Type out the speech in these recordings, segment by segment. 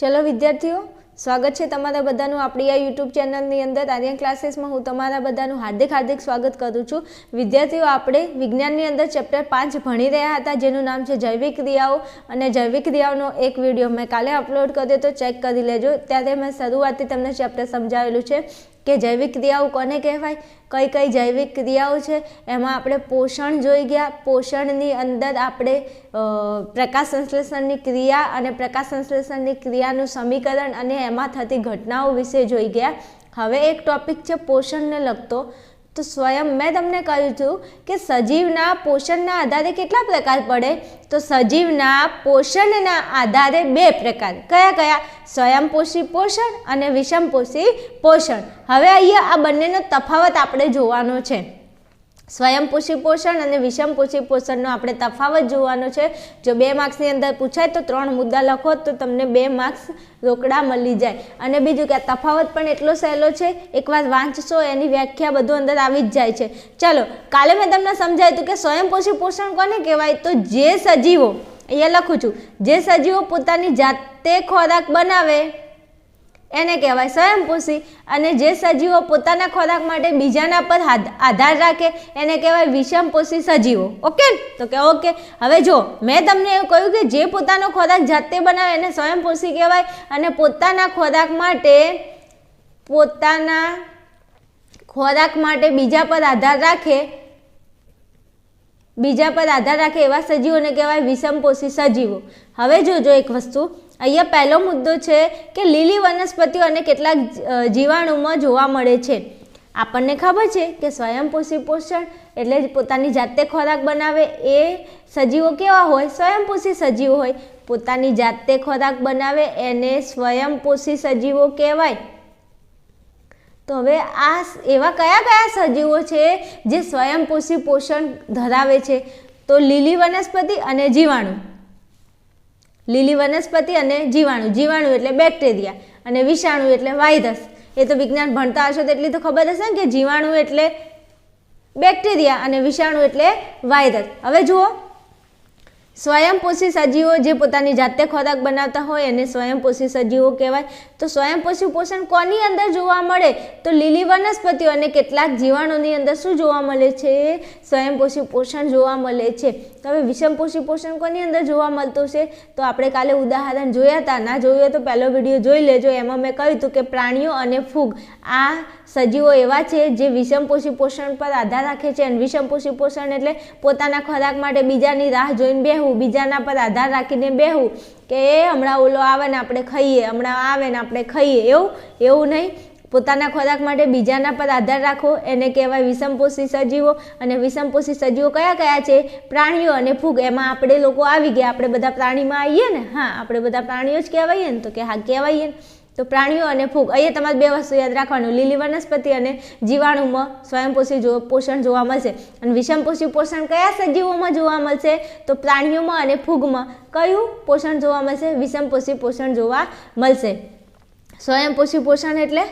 ચલો વિદ્યાર્થીઓ, સ્વાગત છે તમારા બધાનું આપણી આ યુટ્યુબ ચેનલની અંદર. આર્યન ક્લાસીસમાં હું તમારા બધાનું હાર્દિક હાર્દિક સ્વાગત કરું છું. વિદ્યાર્થીઓ, આપણે વિજ્ઞાનની અંદર ચેપ્ટર પાંચ ભણી રહ્યા હતા, જેનું નામ છે જૈવિક ક્રિયાઓ. અને જૈવિક ક્રિયાઓનો એક વીડિયો મેં કાલે અપલોડ કર્યો, તો ચેક કરી લેજો. ત્યારે મેં શરૂઆતથી તમને ચેપ્ટર સમજાવેલું છે. કે જૈવિક ક્રિયાઓ કોને કહેવાય? કઈ કઈ જૈવિક ક્રિયાઓ છે? એમાં આપણે પોષણ જોઈ ગયા. પોષણની અંદર આપણે પ્રકાશ સંશ્લેષણની ક્રિયા અને પ્રકાશ સંશ્લેષણની ક્રિયાનું સમીકરણ અને એમાં થતી ઘટનાઓ વિશે જોઈ ગયા. હવે એક ટોપિક છે પોષણને લગતો. તો સ્વયં મેં તમને કહ્યું હતું કે સજીવના પોષણના આધારે કેટલા પ્રકાર પડે? તો સજીવના પોષણના આધારે બે પ્રકાર. કયા કયા? સ્વયંપોષી પોષણ અને વિષમપોષી પોષણ. હવે અહીંયા આ બંનેનો તફાવત આપણે જોવાનો છે. સ્વયંપોષી પોષણ અને વિષમપોષી પોષણનો આપણે તફાવત જોવાનો છે. જો બે માર્ક્સની અંદર પૂછાય તો ત્રણ મુદ્દા લખો તો તમને બે માર્ક્સ રોકડા મળી જાય. અને બીજું કે આ તફાવત પણ એટલો સહેલો છે, એકવાર વાંચશો એની વ્યાખ્યા બધું અંદર આવી જ જાય છે. ચાલો, કાલે મેં તમને સમજાવ્યું હતું કે સ્વયંપોષી પોષણ કોને કહેવાય? તો જે સજીવો, અહીંયા લખું છું, જે સજીવો પોતાની જાતે ખોરાક બનાવે એને કહેવાય સ્વયંપોષી અને જે સજીવો પોતાના ખોરાક માટે બીજાના પર આધાર રાખે, એને કહેવાય વિષમપોષી સજીવો. ઓકે? તો કે ઓકે. હવે જો, મેં તમને એવું કહ્યું કે જે પોતાનો ખોરાક જાતે બનાવે, એને સ્વયંપોષી કહેવાય અને પોતાના ખોરાક માટે, પોતાના ખોરાક માટે બીજા પર આધાર રાખે, બીજા પર આધાર રાખે એવા સજીવોને કહેવાય વિષમપોષી સજીવો. હવે જોજો એક વસ્તુ. અહીંયા પહેલો મુદ્દો છે કે લીલી વનસ્પતિઓ અને કેટલાક જીવાણુમાં જોવા મળે છે. આપણને ખબર છે કે સ્વયંપોષી પોષણ એટલે પોતાની જાતે ખોરાક બનાવે એ સજીવો કેવા હોય? સ્વયંપોષી સજીવો હોય. પોતાની જાતે ખોરાક બનાવે એને સ્વયંપોષી સજીવો કહેવાય. તો હવે આ એવા કયા કયા સજીવો છે જે સ્વયંપોષી પોષણ ધરાવે છે? તો લીલી વનસ્પતિ અને જીવાણુ. લીલી વનસ્પતિ અને જીવાણુ. જીવાણુ એટલે બેક્ટેરિયા અને વિષાણુ એટલે વાયરસ. એ તો વિજ્ઞાન ભણતા હશો તો એટલી તો ખબર હશે ને કે જીવાણુ એટલે બેક્ટેરિયા અને વિષાણુ એટલે વાયરસ. હવે જુઓ સ્વયંપોષી સજીવો જે પોતાની જાતે ખોરાક બનાવતા હોય એને સ્વયંપોષી સજીવો કહેવાય. તો સ્વયંપોષી પોષણ કોની અંદર જોવા મળે? તો લીલી વનસ્પતિઓ અને કેટલાક જીવાણુની અંદર શું જોવા મળે છે? સ્વયંપોષી પોષણ જોવા મળે છે. તો હવે વિષમપોષી પોષણ કોની અંદર જોવા મળતું છે? તો આપણે કાલે ઉદાહરણ જોયા હતા ના જોયું તો પહેલો વીડિયો જોઈ લેજો. એમાં મેં કહ્યું હતું કે પ્રાણીઓ અને ફૂગ, આ સજીવો એવા છે જે વિષમપોષી પોષણ પર આધાર રાખે છે. અને વિષમપોષી પોષણ એટલે પોતાના ખોરાક માટે બીજાની રાહ જોઈને બેહવું. બીજાના પર આધાર રાખીને બેહવું કે એ હમણાં ઓલો આવે ને આપણે ખાઈએ, હમણાં આવે ને આપણે ખાઈએ, એવું? એવું નહીં. પોતાના ખોરાક માટે બીજાના પર આધાર રાખો, એને કહેવાય વિષમપોષી સજીવો. અને વિષમપોષી સજીવો કયા કયા છે? પ્રાણીઓ અને ફૂગ. એમાં આપણે લોકો આવી ગયા. આપણે બધા પ્રાણીમાં આવીએ ને? હા, આપણે બધા પ્રાણીઓ જ કહેવાઈએ ને તો કે હા, કહેવાઈએ ને. તો પ્રાણીઓ અને ફૂગ, અહીંયા તમારે બે વસ્તુ યાદ રાખવાનું. લીલી વનસ્પતિ અને જીવાણુમાં સ્વયંપોષી જો પોષણ જોવા મળશે. અને વિષમપોષી પોષણ કયા સજીવોમાં જોવા મળશે? તો પ્રાણીઓમાં અને ફૂગમાં કયું પોષણ જોવા મળશે? વિષમપોષી પોષણ જોવા મળશે. સ્વયંપોષી પોષણ એટલે?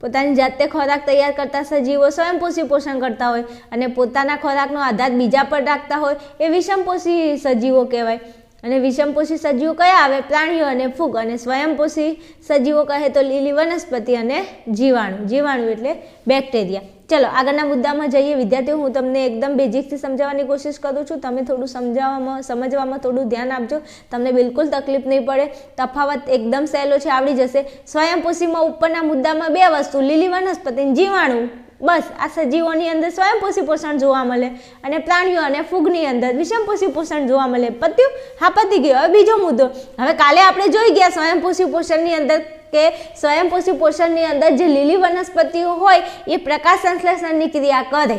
પોતાની જાતે ખોરાક તૈયાર કરતા સજીવો સ્વયંપોષી પોષણ કરતા હોય અને પોતાના ખોરાકનો આધાર બીજા પર રાખતા હોય. એ વિષમપોષી સજીવો કહેવાય. અને વિષમપોષી સજીવો કયા આવે? પ્રાણીઓ અને ફૂગ. અને સ્વયંપોષી સજીવો કહે તો લીલી વનસ્પતિ અને જીવાણુ. જીવાણુ એટલે બેક્ટેરિયા. ચલો, આગળના મુદ્દામાં જઈએ. વિદ્યાર્થીઓ, હું તમને એકદમ બેઝિકથી સમજાવવાની કોશિશ કરું છું. તમે થોડું સમજાવવામાં, સમજવામાં થોડું ધ્યાન આપજો. તમને બિલકુલ તકલીફ નહીં પડે. તફાવત એકદમ સહેલો છે, આવડી જશે. સ્વયંપોષીમાં ઉપરના મુદ્દામાં બે વસ્તુ. લીલી વનસ્પતિ જીવાણું. બસ, આ સજીવોની અંદર સ્વયંપોષી પોષણ જોવા મળે અને પ્રાણીઓ અને ફૂગની અંદર વિષમપોષી પોષણ જોવા મળે. પત્યું, હા, પતી ગયો. હવે બીજો મુદ્દો. હવે કાલે આપણે જોઈ ગયા સ્વયંપોષી પોષણની અંદર કે સ્વયંપોષી પોષણની અંદર જે લીલી વનસ્પતિઓ હોય, એ પ્રકાશ સંશ્લેષણની ક્રિયા કરે.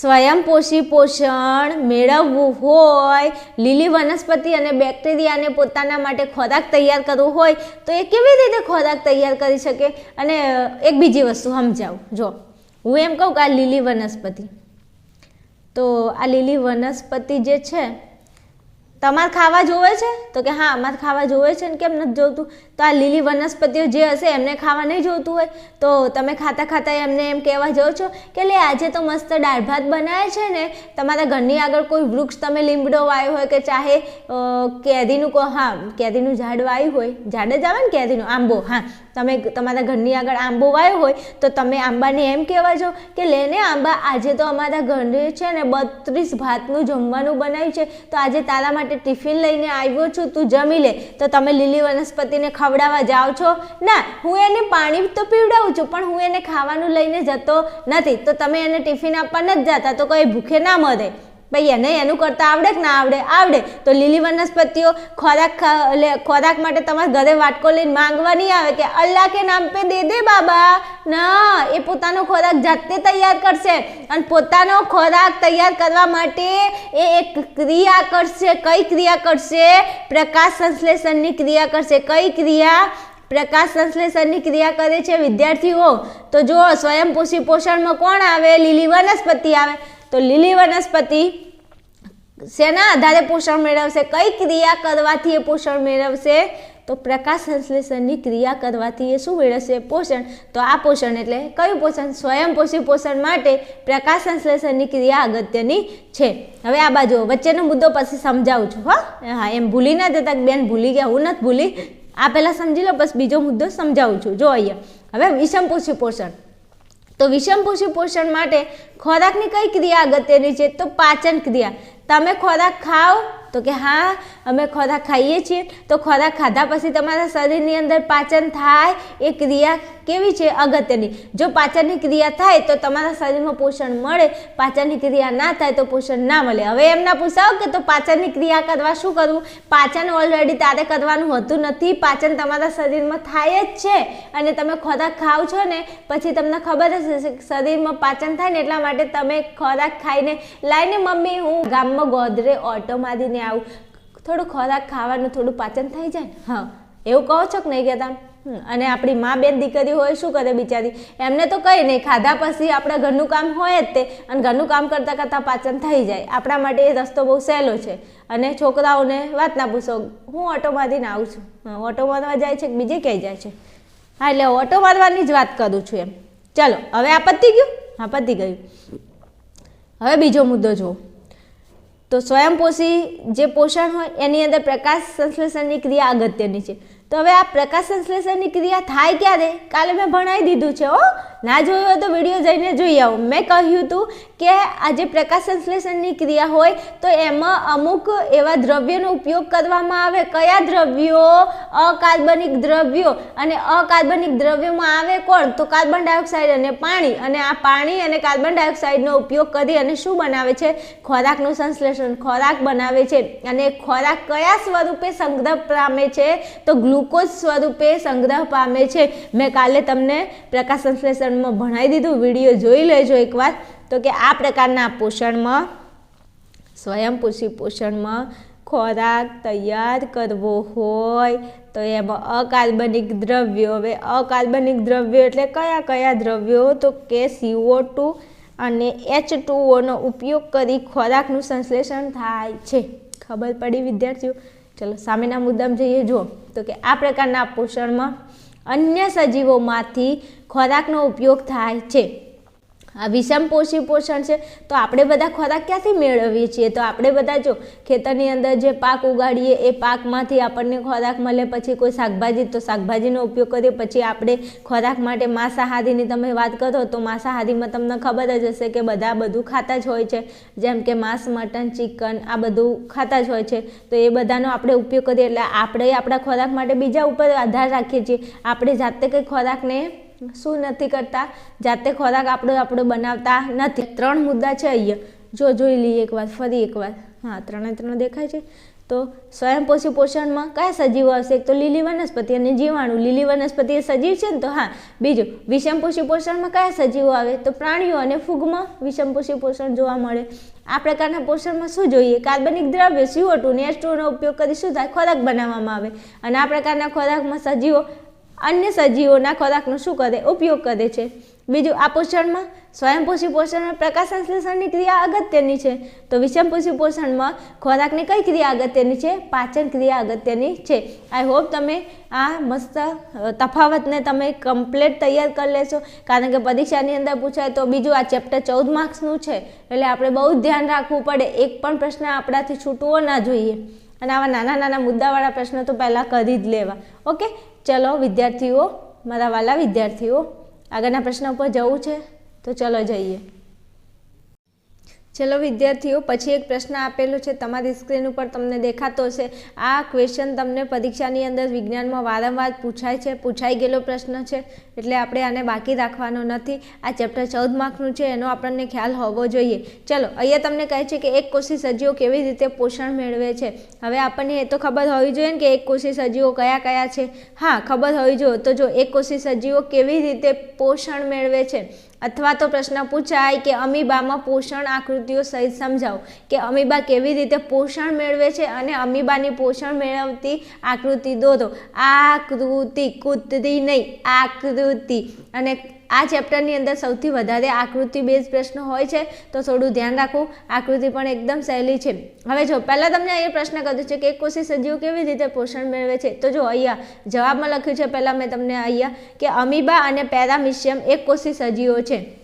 સ્વયંપોષી પોષણ મેળવવું હોય, લીલી વનસ્પતિ અને બેક્ટેરિયાને પોતાના માટે ખોરાક તૈયાર કરવો હોય, તો એ કેવી રીતે ખોરાક તૈયાર કરી શકે? અને એક બીજી વસ્તુ સમજાવું. જો, હું એમ કહું કે આ લીલી વનસ્પતિ. તો આ લીલી વનસ્પતિ જે છે, તમારે ખાવા જોવે છે? તો કે હા, અમારે ખાવા જોવે છે ને કેમ નથી જોતું? તો આ લીલી વનસ્પતિઓ જે હશે એમને ખાવા નહીં જોતું હોય. તો તમે ખાતા ખાતા એમને એમ કહેવા જાઓ છો કે લે, આજે તો મસ્ત દાળ ભાત બનાવે છે ને. તમારા ઘરની આગળ કોઈ વૃક્ષ તમે લીમડો વાયો હોય કે ચાહે કેદીનું કો, હા કેરીનું ઝાડ વાયું હોય. ઝાડ જ આવે ને કેરીનું આંબો, હા. તમે તમારા ઘરની આગળ આંબો વાયો હોય તો તમે આંબાને એમ કહેવા જાઓ કે લેને આંબા, આજે તો અમારા ઘરે છે ને બત્રીસ ભાતનું જમવાનું બનાવ્યું છે. તો આજે તારા માટે ટિફિન લઈને આવ્યો છું, તું જમી લે. તો તમે લીલી વનસ્પતિને ખવડાવવા જાઓ છો? ના, હું એને પાણી તો પીવડાવું છું, પણ હું એને ખાવાનું લઈને જતો નથી. તો તમે એને ટિફિન આપવા નથી જતા, તો કોઈ ભૂખે ના મરે. ભાઈ, એને એનું કરતાં આવડે કે ના આવડે? આવડે. તો લીલી વનસ્પતિઓ ખોરાક એટલે ખોરાક માટે તમારા ઘરે વાટકો લઈને માંગવા નહીં આવે કે અલ્લાહ કે નામ પે દે દે બાબા. ના, એ પોતાનો ખોરાક જાતે તૈયાર કરશે અને પોતાનો ખોરાક તૈયાર કરવા માટે એ એક ક્રિયા કરશે. કઈ ક્રિયા કરશે? પ્રકાશ સંશ્લેષણની ક્રિયા કરશે. કઈ ક્રિયા? પ્રકાશ સંશ્લેષણની ક્રિયા કરે છે વિદ્યાર્થીઓ. તો જુઓ, સ્વયંપોષી પોષણમાં કોણ આવે? લીલી વનસ્પતિ આવે. તો લીલી વનસ્પતિ શેના આધારે પોષણ મેળવશે? કઈ ક્રિયા કરવાથી એ પોષણ મેળવશે? તો પ્રકાશ સંશ્લેષણની ક્રિયા કરવાથી એ શું મેળવશે? પોષણ. તો આ પોષણ એટલે કયું પોષણ? સ્વયંપોષી પોષણ માટે પ્રકાશ સંશ્લેષણની ક્રિયા અગત્યની છે. હવે આ બાજુ વચ્ચેનો મુદ્દો પછી સમજાવું છું, હા. હા, એમ ભૂલી ના જતા બેન ભૂલી ગયા, હું નથી ભૂલી. આ પહેલાં સમજી લો બસ બીજો મુદ્દો સમજાવું છું. જો અહીંયા. હવે વિષમપોષી પોષણ. તો વિષમપોષી પોષણ માટે ખોરાકની કઈ ક્રિયા અગત્યની છે? તો પાચન ક્રિયા. તમે ખોરાક ખાઓ તો કે હા, અમે ખોરાક ખાઈએ છીએ. તો ખોરાક ખાધા પછી તમારા શરીરની અંદર પાચન થાય એ ક્રિયા કેવી છે અગત્યની? જો પાચનની ક્રિયા થાય તો તમારા શરીરમાં પોષણ મળે, પાચનની ક્રિયા ના થાય તો પોષણ ના મળે. હવે એમના પૂછાવ કે તો પાચનની ક્રિયા કરવા શું કરવું? પાચન ઓલરેડી તારે કરવાનું હોતું નથી. પાચન તમારા શરીરમાં થાય જ છે અને તમે ખોરાક ખાવ છો ને, પછી તમને ખબર જ હશે શરીરમાં પાચન થાય ને એટલા માટે તમે ખોરાક ખાઈને લાઈને મમ્મી, હું ગામમાં ગોદરે ઓટો મારીને આવું. થોડું ખોરાક ખાવાનું, થોડું પાચન થઈ જાય હા. એવું કહો છો કે નહીં કહેતા? અને આપણી મા બેન દીકરી હોય શું કરે બિચારી? એમને તો કંઈ નહીં ખાધા પછી આપણે ઘરનું કામ હોય જ તે અને ઘરનું કામ કરતાં કરતાં પાચન થઈ જાય. આપણા માટે એ રસ્તો બહુ સહેલો છે. અને છોકરાઓને વાત ના પૂછો હું ઓટો મારીને આવું છું. હા, ઓટો મારવા જાય છે બીજે ક્યાંય જાય છે? હા એટલે ઓટો મારવાની જ વાત કરું છું એમ. ચલો હવે આ પતી ગયું? હા પતી ગયું. હવે બીજો મુદ્દો જુઓ. તો સ્વયંપોષી જે પોષણ હોય એની અંદર પ્રકાશ સંશ્લેષણની ક્રિયા અગત્યની છે. તો હવે આ પ્રકાશ સંશ્લેષણની ક્રિયા થાય ક્યારે? કાલે મેં ભણાવી દીધું છે હો. ના જોયું હોય તો વીડિયો જઈને જોઈ આવો. મેં કહ્યું હતું કે આ જે પ્રકાશ સંશ્લેષણની ક્રિયા હોય તો એમાં અમુક એવા દ્રવ્યનો ઉપયોગ કરવામાં આવે. કયા દ્રવ્યો? અકાર્બનિક દ્રવ્યો. અને અકાર્બનિક દ્રવ્યોમાં આવે કોણ? તો કાર્બન ડાયોક્સાઇડ અને પાણી. અને આ પાણી અને કાર્બન ડાયોક્સાઇડનો ઉપયોગ કરી અને શું બનાવે છે? ખોરાકનું સંશ્લેષણ. ખોરાક બનાવે છે. અને ખોરાક કયા સ્વરૂપે સંગ્રહ પામે છે? તો ગ્લુકોઝ સ્વરૂપે સંગ્રહ પામે છે. મેં કાલે તમને પ્રકાશ સંશ્લેષણમાં ભણાવી દીધું, વીડિયો જોઈ લેજો એકવાર. તો કે આ પ્રકારના પોષણમાં, સ્વયંપોષી પોષણમાં ખોરાક તૈયાર કરવો હોય, તો એમાં અકાર્બનિક દ્રવ્યો. હવે અકાર્બનિક દ્રવ્યો એટલે કયા કયા દ્રવ્યો? તો કે સીઓ ટુ અને એચ ટુઓનો ઉપયોગ કરી ખોરાકનું સંશ્લેષણ થાય છે. ખબર પડી વિદ્યાર્થીઓ? ચલો સામેના મુદ્દામાં જઈએ, જુઓ. તો કે આ પ્રકારના પોષણમાં અન્ય સજીવોમાંથી ખોરાકનો ઉપયોગ થાય છે. આ વિષમપોષી પોષણ છે, તો આપણે બધા ખોરાક ક્યાંથી મેળવીએ છીએ? તો આપણે બધા જો ખેતરની અંદર જે પાક ઉગાડીએ, એ પાકમાંથી આપણને ખોરાક મળે, પછી કોઈ શાકભાજી, તો શાકભાજીનો ઉપયોગ કરીએ, પછી આપણે ખોરાક માટે માંસાહારીની તમે વાત કરો, તો માંસાહારીમાં તમને ખબર જ હશે કે બધા બધું ખાતા જ હોય છે. જેમ કે માંસ, મટન, ચિકન આ બધું ખાતા જ હોય છે. તો એ બધાનો આપણે ઉપયોગ કરીએ, એટલે આપણે આપણા ખોરાક માટે બીજા ઉપર આધાર રાખીએ છીએ. આપણે જાતે કંઈ ખોરાકને શું નથી કરતા? જાતે ખોરાક આપણો આપણો બનાવતા નથી. ત્રણ મુદ્દા છે અહીંયા. જો જોઈ લઈએ એકવાર ફરી એકવાર હા, ત્રણે ત્રણ દેખાય છે. તો સ્વયંપોષી પોષણમાં કયા સજીવો આવશે? એક તો લીલી વનસ્પતિ અને જીવાણુ. લીલી વનસ્પતિ એ સજીવ છે ને તો હા. બીજું વિષમપોષી પોષણમાં કયા સજીવો આવે? તો પ્રાણીઓ અને ફૂગમાં વિષમપોષી પોષણ જોવા મળે. આ પ્રકારના પોષણમાં શું જોઈએ? કાર્બનિક દ્રવ્ય સીઓ ટુ ને ટુનો ઉપયોગ કરી શું થાય? ખોરાક બનાવવામાં આવે. અને આ પ્રકારના ખોરાકમાં સજીવો અન્ય સજીવોના ખોરાકનો શું કરે, ઉપયોગ કરે છે. બીજું, આ પોષણમાં સ્વયંપોષી પોષણમાં પ્રકાશ સંશ્લેષણની ક્રિયા અગત્યની છે. તો વિષમપોષી પોષણમાં ખોરાકની કઈ ક્રિયા અગત્યની છે? પાચન ક્રિયા અગત્યની છે. આઈ હોપ તમે આ મસ્ત તફાવતને તમે કમ્પ્લેટ તૈયાર કરી લેશો. કારણ કે પરીક્ષાની અંદર પૂછાય તો બીજું આ ચેપ્ટર ચૌદ માર્ક્સનું છે. એટલે આપણે બહુ ધ્યાન રાખવું પડે. એક પણ પ્રશ્ન આપણાથી છૂટવો ના જોઈએ. અને આવા નાના નાના મુદ્દાવાળા પ્રશ્નો તો પહેલાં કરી જ લેવા. ઓકે ચલો વિદ્યાર્થીઓ મારા વાલા વિદ્યાર્થીઓ આગળના પ્રશ્ન ઉપર જવું છે તો ચલો જઈએ. ચલો વિદ્યાર્થીઓ, પછી એક પ્રશ્ન આપેલો છે. તમારી સ્ક્રીન ઉપર તમને દેખાતો હશે આ ક્વેશ્ચન તમને પરીક્ષાની અંદર વિજ્ઞાનમાં વારંવાર પૂછાય છે. પૂછાઈ ગયેલો પ્રશ્ન છે. એટલે આપણે આને બાકી રાખવાનો નથી. આ ચેપ્ટર ચૌદ માર્કનું છે. એનો આપણને ખ્યાલ હોવો જોઈએ. ચલો, અહીંયા તમને કહે છે કે એક કોશી સજીવો કેવી રીતે પોષણ મેળવે છે. હવે આપણને એ તો ખબર હોવી જોઈએ ને કે એક કોશી સજીવો કયા કયા છે. હા, ખબર હોવી જોઈએ. તો જો એક કોશી સજીવો કેવી રીતે પોષણ મેળવે છે? અથવા તો પ્રશ્ન પૂછાય કે અમીબામાં પોષણ આકૃતિઓ સહિત સમજાવો કે અમીબા કેવી રીતે પોષણ મેળવે છે અને અમીબાની પોષણ મેળવતી આકૃતિ દોરો. આકૃતિ કૂતરી નહીં, આકૃતિ. અને આ ચેપ્ટરની અંદર સૌથી વધારે આકૃતિ બેઝ પ્રશ્ન હોય છે, તો થોડું ધ્યાન રાખવું આકૃતિ પણ એકદમ સહેલી છે. હવે જો, પહેલાં તમને અહીંયા પ્રશ્ન કર્યો છે કે એક કોશી સજીવો કેવી રીતે પોષણ મેળવે છે? તો જો અહીંયા જવાબમાં લખ્યું છે, પહેલાં મેં તમને અહીંયા કે અમીબા અને પેરામિશિયમ એક કોશી સજીવો છે.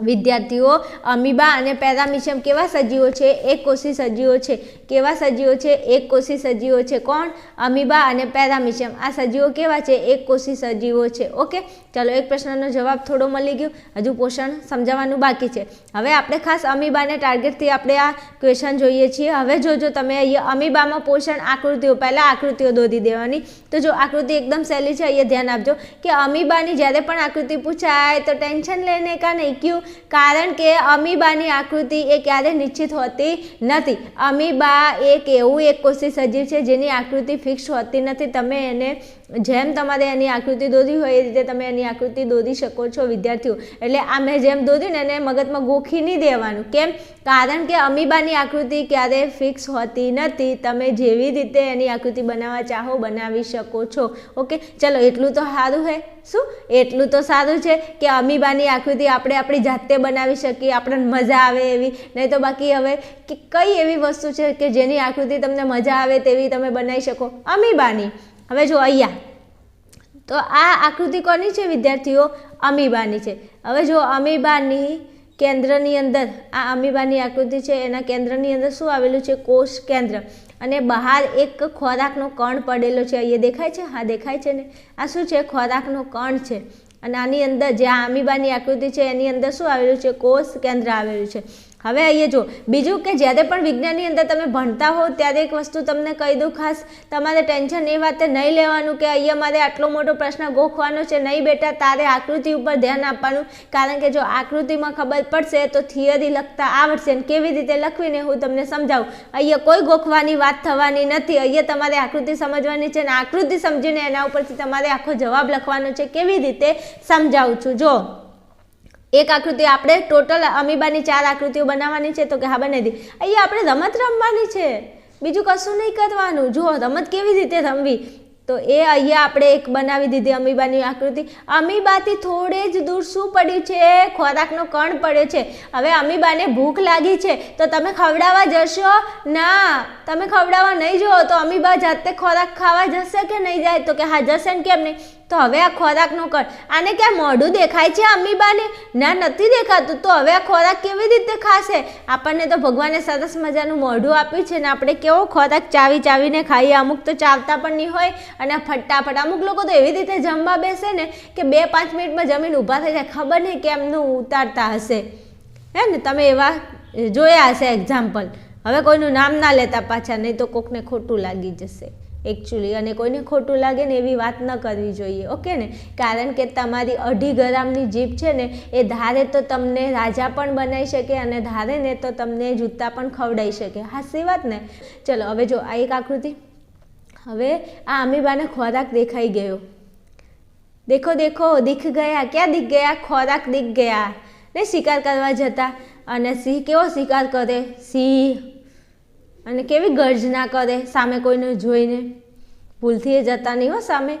વિદ્યાર્થીઓ, અમીબા અને પેરામિશિયમ કેવા સજીવો છે? એક કોષી સજીવો છે. કેવા સજીવો છે? એક કોષી સજીવો છે. કોણ? અમીબા અને પેરામિશિયમ આ સજીવો કેવા છે? એક કોષી સજીવો છે. ઓકે? ચાલો, એક પ્રશ્નનો જવાબ થોડો મળી ગયો. હજુ પોષણ સમજાવવાનું બાકી છે. હવે આપણે ખાસ અમીબાને ટાર્ગેટથી આપણે આ ક્વેશ્ચન જોઈએ છીએ. હવે જોજો તમે અહીંયા અમીબામાં પોષણ આકૃતિઓ, પહેલાં આકૃતિઓ દોરી દેવાની. તો જો આકૃતિ એકદમ સહેલી છે, અહીંયા ધ્યાન આપજો કે અમીબાની જ્યારે પણ આકૃતિ પૂછાય તો ટેન્શન લઈને કા નહીં ક્યું? કારણ કે અમીબાની આકૃતિ એ ક્યારે નિશ્ચિત હોતી નથી. અમીબા એક એવું એક કોષી સજીવ છે જેની આકૃતિ ફિક્સ હોતી નથી. તમે એને જેમ તમારે એની આકૃતિ દોરી હોય એ રીતે તમે એની આકૃતિ દોરી શકો છો, વિદ્યાર્થીઓ. એટલે આ મેં જેમ દોર્યું ને એને મગજમાં ગોખી નહીં દેવાનું. કેમ? કારણ કે અમીબાની આકૃતિ ક્યારે ફિક્સ હોતી નથી. તમે જેવી રીતે એની આકૃતિ બનાવવા ચાહો બનાવી શકો છો. ઓકે? ચલો, એટલું તો સારું છે શું? એટલું તો સારું છે કે અમીબાની આકૃતિ આપણે આપણી જાતે બનાવી શકીએ, આપણને મજા આવે એવી. નહીં તો બાકી હવે કે કઈ એવી વસ્તુ છે કે જેની આકૃતિ તમને મજા આવે તેવી તમે બનાવી શકો? અમીબાની. હવે જો અહીંયા. તો આ આકૃતિ કોની છે વિદ્યાર્થીઓ? અમીબાની છે. હવે જો અમીબાની કેન્દ્રની અંદર, આ અમીબાની આકૃતિ છે, એના કેન્દ્રની અંદર શું આવેલું છે? કોષ કેન્દ્ર અને બહાર એક ખોરાકનો કણ પડેલો છે. અહીંયા દેખાય છે? હા, દેખાય છે ને. આ શું છે? ખોરાકનો કણ છે. અને આની અંદર જે આમીબાની આકૃતિ છે, એની અંદર શું આવેલું છે? કોષ કેન્દ્ર આવેલું છે. હવે અહીંયા જો, બીજું કે જ્યારે પણ વિજ્ઞાનની અંદર તમે ભણતા હો, ત્યારે એક વસ્તુ તમને કહી દઉં ખાસ, તમારે ટેન્શન એ વાતે નહીં લેવાનું કે અહીંયા મારે આટલો મોટો પ્રશ્ન ગોખવાનો છે, નહીં બેટા, તારે આકૃતિ ઉપર ધ્યાન આપવાનું. કારણ કે જો આકૃતિમાં ખબર પડશે, તો થિયરી લખતા આવડશે ને કેવી રીતે લખવીને હું તમને સમજાવું. અહીંયા કોઈ ગોખવાની વાત થવાની નથી. અહીંયા તમારે આકૃતિ સમજવાની છે અને આકૃતિ સમજીને એના ઉપરથી તમારે આખો જવાબ લખવાનો છે. કેવી રીતે સમજાવું છું? જો એક આકૃતિ આપણે ટોટલ અમીબાની ચાર આકૃતિઓ બનાવવાની છે, તો કે હા બનાવી દી. અહીંયા આપણે રમત રમવાની છે. બીજું કશું નહીં કરવાનું. જુઓ, રમત કેવી રીતે રમવી? તો એ અહીંયા આપણે એક બનાવી દીધી અમીબાની આકૃતિ. અમીબાથી થોડે જ દૂર શું પડ્યું છે? ખોરાકનો કણ પડ્યો છે. હવે અમીબાને ભૂખ લાગી છે, તો તમે ખવડાવવા જશો? ના. તમે ખવડાવવા નહીં જુઓ, તો અમીબા જાતે ખોરાક ખાવા જશે કે નહીં જાય? તો કે હા, જશે ને કેમ નહીં? તો હવે આ ખોરાકનો કણ આને ક્યાં મોઢું દેખાય છે અમીબાને? ના, નથી દેખાતું. તો હવે આ ખોરાક કેવી રીતે ખાશે? આપણને તો ભગવાને સરસ મજાનું મોઢું આપ્યું છે ને આપણે કેવો ખોરાક ચાવી ચાવીને ખાઈએ? અમુક તો ચાવતા પણ નહીં હોય અને ફટાફટ અમુક લોકો તો એવી રીતે જમવા બેસે ને કે બે પાંચ મિનિટમાં જમીન ઊભા થઈ જાય. ખબર નહીં કેમનું ઉતારતા હશે. હે ને, તમે એવા જોયા હશે એક્ઝામ્પલ હવે કોઈનું નામ ના લેતા પાછા, નહીં તો કોકને ખોટું લાગી જશે. એકચ્યુઅલી અને કોઈને ખોટું લાગે ને એવી વાત ન કરવી જોઈએ ઓકે ને? કારણ કે તમારી અઢી ગ્રામની જીભ છે ને, એ ધારે તો તમને રાજા પણ બનાવી શકે અને ધારે ને તો તમને જૂતા પણ ખવડાવી શકે. હાસી વાત ને? ચલો, હવે જો, આ એક આકૃતિ. હવે આ અમીબાને ખોરાક દેખાઈ ગયો. દેખો દેખો, દીખ ગયા. ક્યાં દીખ ગયા? ખોરાક દીખ ગયા. ને શિકાર કરવા જતા. અને સિંહ કેવો શિકાર કરે? સિંહ. અને કેવી ગર્જના કરે સામે કોઈને જોઈને. ભૂલથી એ જતા નહીં હો સામે.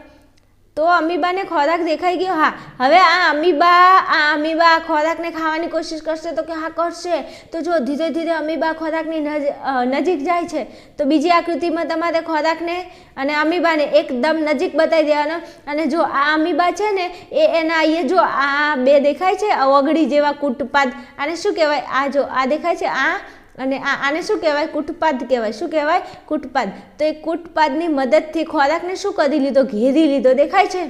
તો અમીબાને ખોરાક દેખાઈ ગયો. હા, હવે આ અમીબા આ અમીબા આ ખોરાકને ખાવાની કોશિશ કરશે તો કે હા, કરશે. તો જો ધીરે ધીરે અમીબા ખોરાકની નજ નજીક જાય છે, તો બીજી આકૃતિમાં તમારે ખોરાકને અને અમીબાને એકદમ નજીક બતાવી દેવાનો. અને જો આ અમીબા છે ને, એ એના અહીંયા જો આ બે દેખાય છે અવગડી જેવા કૂટપાદ. આને શું કહેવાય? આ જો આ દેખાય છે, આ અને આ આને શું કહેવાય? કૂટપાદ કહેવાય. શું કહેવાય? કૂટપાદ. તો એ કૂટપાદની મદદથી ખોરાકને શું કરી લીધો? ઘેરી લીધો. દેખાય છે?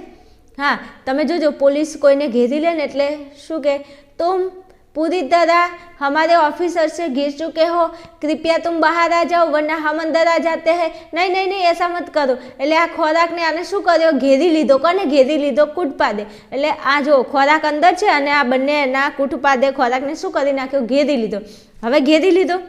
હા, તમે જોજો, પોલીસ કોઈને ઘેરી લે ને એટલે શું કહે તુમ પૂરી तरह हमारे ऑफिसर से घिर चुके हो कृपया तुम બહાર आ जाओ वरना हम अंदर आ जाते हैं નહીં નહીં નહીં એસા મત કરો એટલે આ ખોરાકને આને શું કર્યો ઘેરી લીધો કોને ઘેરી લીધો કૂટપાદે એટલે આ જો ખોરાક અંદર છે અને આ બંને એના કૂટપાદે ખોરાકને શું કરી નાખ્યો ઘેરી લીધો હવે ઘેરી લીધો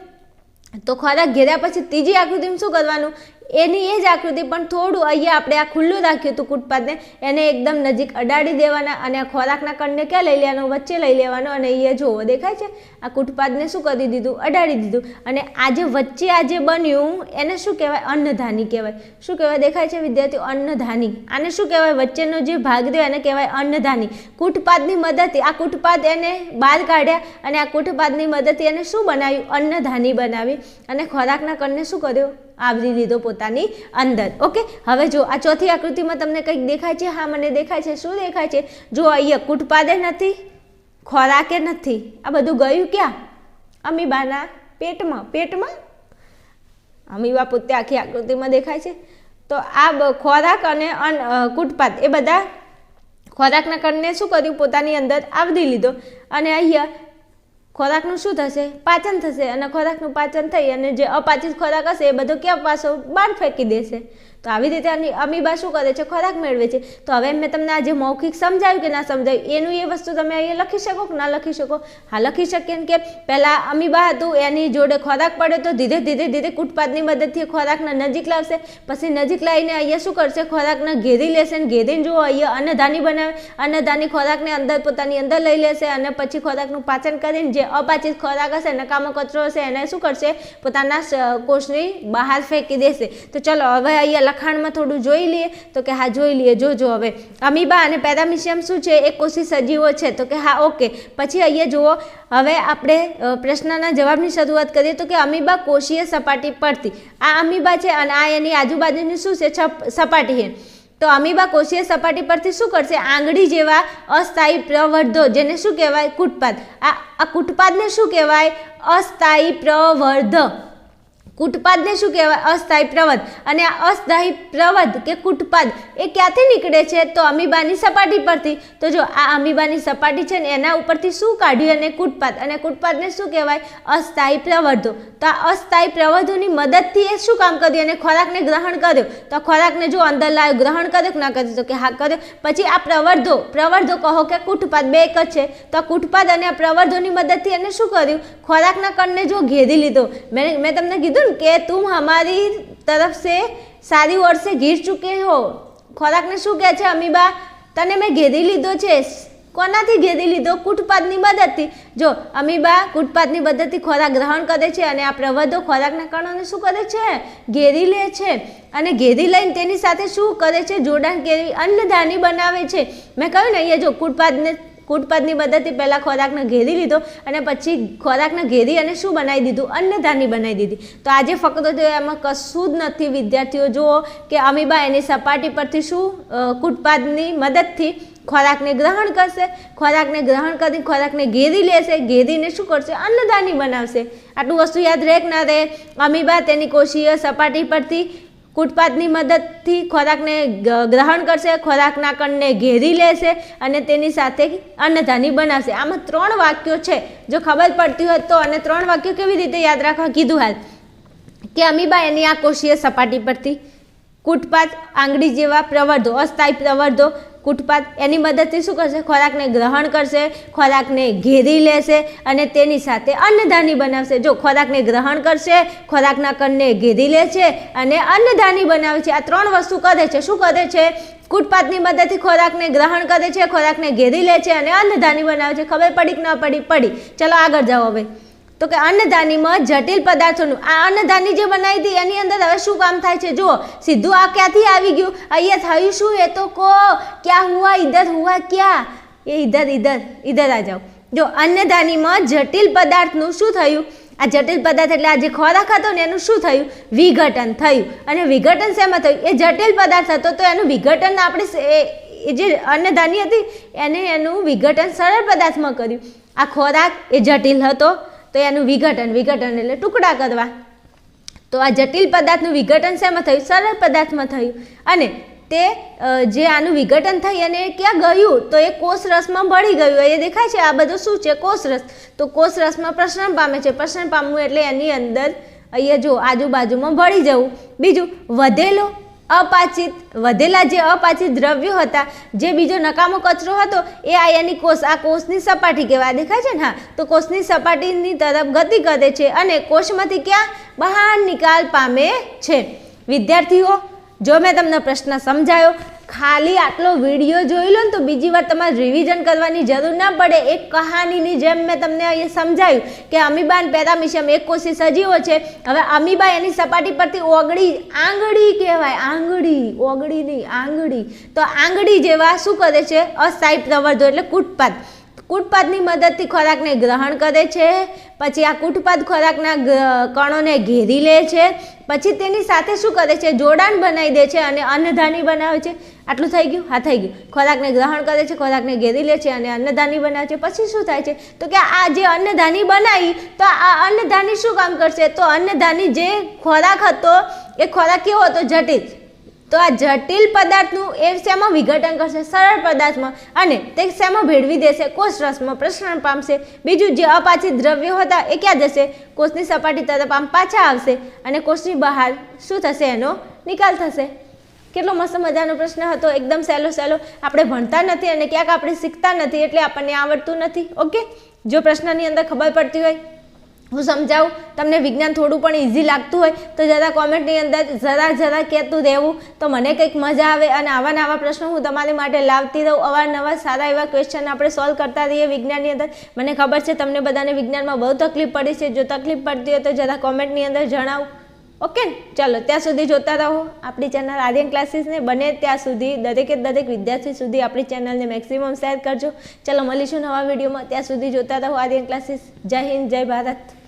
તો ખોરાક ઘેર્યા પછી ત્રીજી આકૃતિમાં શું કરવાનું એની એ જ આકૃતિ, પણ થોડું અહીંયા આપણે આ ખુલ્લું રાખ્યું હતું કૂટપાદને એને એકદમ નજીક અડાડી દેવાના અને આ ખોરાકના કણને ક્યાં લઈ લેવાનો, વચ્ચે લઈ લેવાનો અને અહીંયા જોવો, દેખાય છે? આ કૂટપાદને શું કરી દીધું? અડાડી દીધું. અને આ જે વચ્ચે આ જે બન્યું, એને શું કહેવાય? અન્નધાની કહેવાય. શું કહેવાય? દેખાય છે વિદ્યાર્થીઓ? અન્નધાની. આને શું કહેવાય? વચ્ચેનો જે ભાગ રહ્યો, એને કહેવાય અન્નધાની. કૂટપાદની મદદથી, આ કૂટપાદ એને બહાર કાઢ્યા અને આ કૂટપાદની મદદથી એને શું બનાવ્યું? અન્નધાની બનાવી. અને ખોરાકના કણને શું કર્યો? આવરી લીધો પોતાની અંદર. ઓકે હવે જો આ ચોથી આકૃતિમાં તમને કંઈક દેખાય છે, હા, મને દેખાય છે. શું દેખાય છે? જો અહીંયા કૂટપાદે નથી, ખોરાકે નથી, આ બધું ગયું ક્યાં? અમીબાના પેટમાં. પેટમાં? અમીબા પોતે આખી આકૃતિમાં દેખાય છે. તો આ ખોરાક અને અન કૂટપાત એ બધા ખોરાકના કણને શું કર્યું? પોતાની અંદર આવરી લીધો. અને અહીંયા ખોરાકનું શું થશે? પાચન થશે અને ખોરાકનું પાચન થઈ અને જે અપાચિત ખોરાક હશે એ બધો ક્યાં પાછો બહાર ફેંકી દેશે? તો આવી રીતે આની અમીબા શું કરે છે? ખોરાક મેળવે છે. તો હવે મેં તમને આજે મૌખિક સમજાવ્યું કે ના સમજાવ્યું? એનું એ વસ્તુ તમે અહીંયા લખી શકો કે ના લખી શકો? હા, લખી શકીએ ને કે પહેલાં અમીબા હતું, એની જોડે ખોરાક પડે તો ધીરે ધીરે ધીરે કૂટપાદની મદદથી ખોરાકને નજીક લાવશે. પછી નજીક લાવીને અહીંયા શું કરશે? ખોરાકને ઘેરી લેશે ને ઘેરીને જુઓ, અહીંયા અન્નધાની બનાવે. અન્નધાની ખોરાકને અંદર પોતાની અંદર લઈ લેશે અને પછી ખોરાકનું પાચન કરીને જે અપાચિત ખોરાક હશે, નકામો કચરો હશે, એને શું કરશે? પોતાના સ- કોષની બહાર ફેંકી દેશે. તો ચલો, હવે અહીંયા લખાણમાં થોડું જોઈ લઈએ. તો કે હા, જોઈ લઈએ, જોજો હવે. અમીબા અને પેરામિશિયમ શું છે? એક કોષી સજીવો છે. તો કે હા, ઓકે. પછી અહીંયા જુઓ, હવે આપણે પ્રશ્નના જવાબની શરૂઆત કરીએ. તો કે અમીબા કોષીય સપાટી પરથી. આ અમીબા છે અને આ એની આજુબાજુની શું છે? સપાટી છે. તો અમીબા કોષીય સપાટી પરથી શું કરશે? આંગળી જેવા અસ્થાયી પ્રવર્ધો, જેને શું કહેવાય? કૂટપાદ આ આ કૂટપાદને શું કહેવાય? અસ્થાયી પ્રવર્ધ. કૂટપાદને શું કહેવાય? અસ્થાયી પ્રવધ અને આ અસ્થાયી પ્રવધ કે કૂટપાદ એ ક્યાંથી નીકળે છે? તો અમીબાની સપાટી પરથી. તો જો આ અમીબાની સપાટી છે ને, એના ઉપરથી શું કાઢ્યું અને કૂટપાદ? અને કૂટપાદને શું કહેવાય? અસ્થાયી પ્રવર્ધો. તો આ અસ્થાયી પ્રવર્ધોની મદદથી એ શું કામ કર્યું? અને ખોરાકને ગ્રહણ કર્યો. તો ખોરાકને જો અંદર લાવ્યો, ગ્રહણ કર્યો કે ના કર્યો? તો કે હા, કર્યો. પછી આ પ્રવર્ધો પ્રવર્ધો કહો કે કૂટપાદ, બે એક જ છે. તો કૂટપાદ અને આ પ્રવર્ધોની મદદથી એને શું કર્યું? ખોરાકના કણને જો ઘેરી લીધો. મેં મેં તમને કીધું ને કે તું હમારી તરફ સે સારી ઓર સે ઘીર ચૂકે હો ખોરાકને શું કહે છે અમીબા તને મેં ઘેરી લીધો છે કોનાથી ઘેરી લીધો કૂટપાદની મદદથી। જો અમીબા કૂટપાદની મદદથી ખોરાક ગ્રહણ કરે છે અને આ પ્રવધો ખોરાકના કણોને શું કરે છે? ઘેરી લે છે અને ઘેરી લઈને તેની સાથે શું કરે છે? જોડાણ ઘેરી અન્નધાની બનાવે છે. મેં કહ્યું ને, અહીંયા જો કૂટપાદને કૂટપાદની મદદથી પહેલાં ખોરાકને ઘેરી લીધો અને પછી ખોરાકને ઘેરી અને શું બનાવી દીધું? અન્નધાની બનાવી દીધી. તો આજે ફકરો જો એમાં કશું જ નથી. વિદ્યાર્થીઓ, જુઓ કે અમીબા એની સપાટી પરથી શું કૂટપાતની મદદથી ખોરાકને ગ્રહણ કરશે. ખોરાકને ગ્રહણ કરી, ખોરાકને ઘેરી લેશે. ઘેરીને શું કરશે? અન્નધાની બનાવશે. આટલું વસ્તુ યાદ રહે કે ના રહે અમીબા તેની કોષીય સપાટી પરથી કૂટપાદની મદદથી ખોરાકને ગ્રહણ કરશે, ખોરાકના કણને ઘેરી લેશે અને તેની સાથે અન્નધાની બનાવશે. આમાં ત્રણ વાક્યો છે. જો ખબર પડતી હોય તો અને ત્રણ વાક્યો કેવી રીતે યાદ રાખવા? કીધું હાલ. કે અમીબા એની આ કોષીય સપાટી પરથી કૂટપાદ આંગળી જેવા પ્રવર્ધો, અસ્થાયી પ્રવર્ધો કૂટપાદ એની મદદથી શું કરશે? ખોરાકને ગ્રહણ કરશે, ખોરાકને ઘેરી લેશે અને તેની સાથે અન્નધાની બનાવશે. જો ખોરાકને ગ્રહણ કરશે, ખોરાકના કણને ઘેરી લે છે અને અન્નધાની બનાવે છે, આ ત્રણ વસ્તુ કરે છે. શું કરે છે? કૂટપાતની મદદથી ખોરાકને ગ્રહણ કરે છે, ખોરાકને ઘેરી લે છે અને અન્નધાની બનાવે છે. ખબર પડી કે ન પડી? પડી. ચલો આગળ જાઓ હવે. તો કે અન્નધાનીમાં જટિલ પદાર્થોનું, આ અન્નધાની જે બનાવી હતી, એની અંદર હવે શું કામ થાય છે? જુઓ, સીધું આ ક્યાંથી આવી ગયું? અહીંયા થયું શું? એ તો કહો, ક્યાં હુઆ ઇધર હુઆ ક્યાં? એ ઇધર ઇધર ઇધર આ જાઓ. જો અન્નધાનીમાં જટિલ પદાર્થનું શું થયું? આ જટિલ પદાર્થ એટલે આ જે ખોરાક હતો ને, એનું શું થયું? વિઘટન થયું. અને વિઘટન શેમાં થયું? એ જટિલ પદાર્થ હતો, તો એનું વિઘટન આપણે એ જે અન્નધાની હતી, એને એનું વિઘટન સરળ પદાર્થમાં કર્યું. આ ખોરાક એ જટિલ હતો. તો એનું વિઘટન વિઘટન એટલે ટુકડા કરવા. તો આ જટિલ પદાર્થનું વિઘટન શેમાં થયું? સરળ પદાર્થમાં થયું. અને તે જે આનું વિઘટન થઈ અને ક્યાં ગયું? તો એ કોષ રસમાં ભળી ગયું. એ દેખાય છે આ બધું શું છે? કોષ રસ તો કોષ રસમાં પ્રસરણ પામે છે. પ્રસરણ પામવું એટલે એની અંદર અહીંયા જો આજુબાજુમાં ભળી જવું. બીજું, વધેલો અપાચિત, વધેલા જે અપાચિત દ્રવ્યો હતા, જે બીજો નકામો કચરો હતો, એ આયાની કોષ, આ કોષની સપાટી કહેવાય દેખાય છે ને? હા, તો કોષની સપાટીની તરફ ગતિ કરે છે અને કોષમાંથી ક્યાં? બહાર નિકાલ પામે છે. વિદ્યાર્થીઓ, જો મેં તમને પ્રશ્ન સમજાયો ખાલી આટલો વીડિયો જોઈ લો ને તો બીજી વાર તમારે રિવિઝન કરવાની જરૂર ના પડે. એક કહાનીની જેમ મેં તમને એ સમજાયું કે અમીબા અને પેરામિશિયમ એક કોષી સજીવો છે. હવે અમીબા એની સપાટી પરથી ઓગળી, આંગળી કહેવાય, આંગળી ઓગળી નહીં આંગળી. તો આંગળી જેવા શું કરે છે? અસ્થાયી પ્રવર્ધો એટલે કૂટપાત કૂટપાતની મદદથી ખોરાકને ગ્રહણ કરે છે, પછી આ કૂટપાત ખોરાકના કણોને ઘેરી લે છે, પછી તેની સાથે શું કરે છે? જોડાણ બનાવી દે છે અને અન્નધાની બનાવે છે. આટલું થઈ ગયું? હા, થઈ ગયું. ખોરાકને ગ્રહણ કરે છે, ખોરાકને ઘેરી લે છે અને અન્નધાની બનાવે છે. પછી શું થાય છે? તો કે આ જે અન્નધાની બનાવી, તો આ અન્નધાની શું કામ કરશે? તો અન્નધાની જે ખોરાક હતો, એ ખોરાક કેવો હતો? જટિલ. તો આ જટિલ પદાર્થનું એ શેમાં વિઘટન કરશે? સરળ પદાર્થમાં. અને તે શેમાં ભેળવી દેશે? કોષ રસમાં પ્રસરણ પામશે. બીજું જે અપાચિત દ્રવ્યો હતા એ ક્યાં જશે? કોષની સપાટી તરફ આમ પાછા આવશે. અને કોષની બહાર શું થશે? એનો નિકાલ થશે. કેટલો મસ્ત મજાનો પ્રશ્ન હતો. એકદમ સહેલો સહેલો. આપણે ભણતા નથી અને ક્યાંક આપણે શીખતા નથી એટલે આપણને આવડતું નથી. ઓકે? જો પ્રશ્નની અંદર ખબર પડતી હોય હું સમજાવું? તમને વિજ્ઞાન થોડું પણ ઇઝી લાગતું હોય, તો જરા કોમેન્ટની અંદર જરા જરા કહેતું રહેવું. તો મને કંઈક મજા આવે અને આવા નવા પ્રશ્નો હું તમારી માટે લાવતી રહું. અવારનવાર સારા એવા ક્વેશ્ચન આપણે સોલ્વ કરતા રહીએ વિજ્ઞાનની અંદર. મને ખબર છે તમને બધાને વિજ્ઞાનમાં બહુ તકલીફ પડી છે. જો તકલીફ પડતી હોય તો જરા કોમેન્ટની અંદર જણાવું. ઓકે ચાલો, ત્યાં સુધી જોતા રહો. આપણી ચેનલ આર્યન ક્લાસીસને બને ત્યાં સુધી. દરેકે દરેક વિદ્યાર્થી સુધી આપણી ચેનલને મેક્સિમમ શેર કરજો. ચાલો, મળીશું નવા વિડીયોમાં ત્યાં સુધી જોતા રહો આર્યન ક્લાસીસ જય હિન્દ, જય ભારત.